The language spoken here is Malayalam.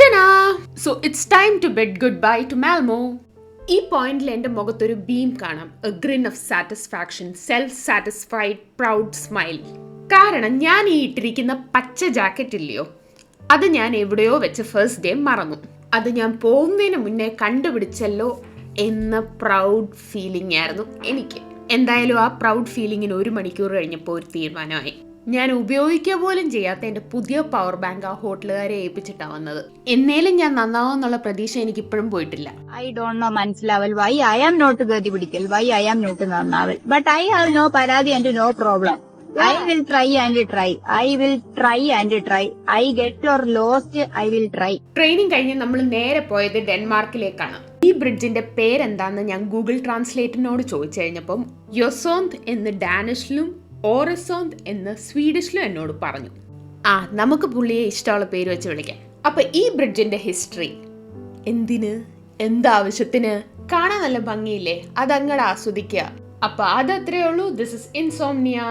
Darshana so it's time to bed good bye to Malmo ഈ പോയിന്റിൽ എന്റെ മുഖത്തൊരു ബീം കാണാം. A grin of satisfaction self satisfied proud smile കാരണം ഞാൻ ഈ ഇട്ടിരിക്കുന്ന പച്ച ജാക്കറ്റ് ഇല്ലയോ? അത് ഞാൻ എവിടെയോ വെച്ച് ഫസ്റ്റ് ഡേ മറന്നു. അത് ഞാൻ പോകുന്നതിന് മുന്നേ കണ്ടുപിടിച്ചല്ലോ എന്ന പ്രൗഡ് ഫീലിംഗ് ആയിരുന്നു എനിക്ക്. എന്തായാലും ആ പ്രൗഡ് ഫീലിങ്ങിന് ഒരു മണിക്കൂർ കഴിഞ്ഞപ്പോൾ ഒരു തീരുമാനമായി. ഞാൻ ഉപയോഗിക്കുക പോലും ചെയ്യാത്ത എന്റെ പുതിയ പവർ ബാങ്ക് ആ ഹോട്ടലുകാരെ ഏൽപ്പിച്ചിട്ടാണ് വന്നത്. എന്നേലും ഞാൻ നന്നാവും എന്നുള്ള പ്രതീക്ഷ എനിക്ക് ഇപ്പോഴും പോയിട്ടില്ല. ഐ ഡോണ്ട് നോ മനസ്സിലാവൽ. വൈ ഐ ആം നോട്ട് ഗതി പിടിക്കൽ? വൈ ഐ ആം നോട്ട് നന്നാവൽ? ബട്ട് ഐ ഹാവ് നോ പരാതി and no problem I will try and try I will try and try I get or lost I will try training കഴിഞ്ഞ് നമ്മൾ നേരെ പോയത് ഡെൻമാർക്കിലേക്കാണ്. ഈ ബ്രിഡ്ജിന്റെ പേരെന്താന്ന് ഞാൻ ഗൂഗിൾ ട്രാൻസ്ലേറ്ററിനോട് ചോദിച്ചു കഴിഞ്ഞപ്പം യൊസോന്ത് എന്ന് ഡാനിഷിലും ഓറസോന്ത് എന്ന് സ്വീഡിഷിലും എന്നോട് പറഞ്ഞു. ആ നമുക്ക് പുള്ളിയെ ഇഷ്ടമുള്ള പേര് വെച്ച് വിളിക്കാം. അപ്പൊ ഈ ബ്രിഡ്ജിന്റെ ഹിസ്റ്ററി. എന്തിന്? എന്താവശ്യത്തിന്? കാണാൻ നല്ല ഭംഗിയില്ലേ? അതങ്ങടെ ആസ്വദിക്കുക. അപ്പൊ അതത്രേ ഉള്ളൂ. This is insomnia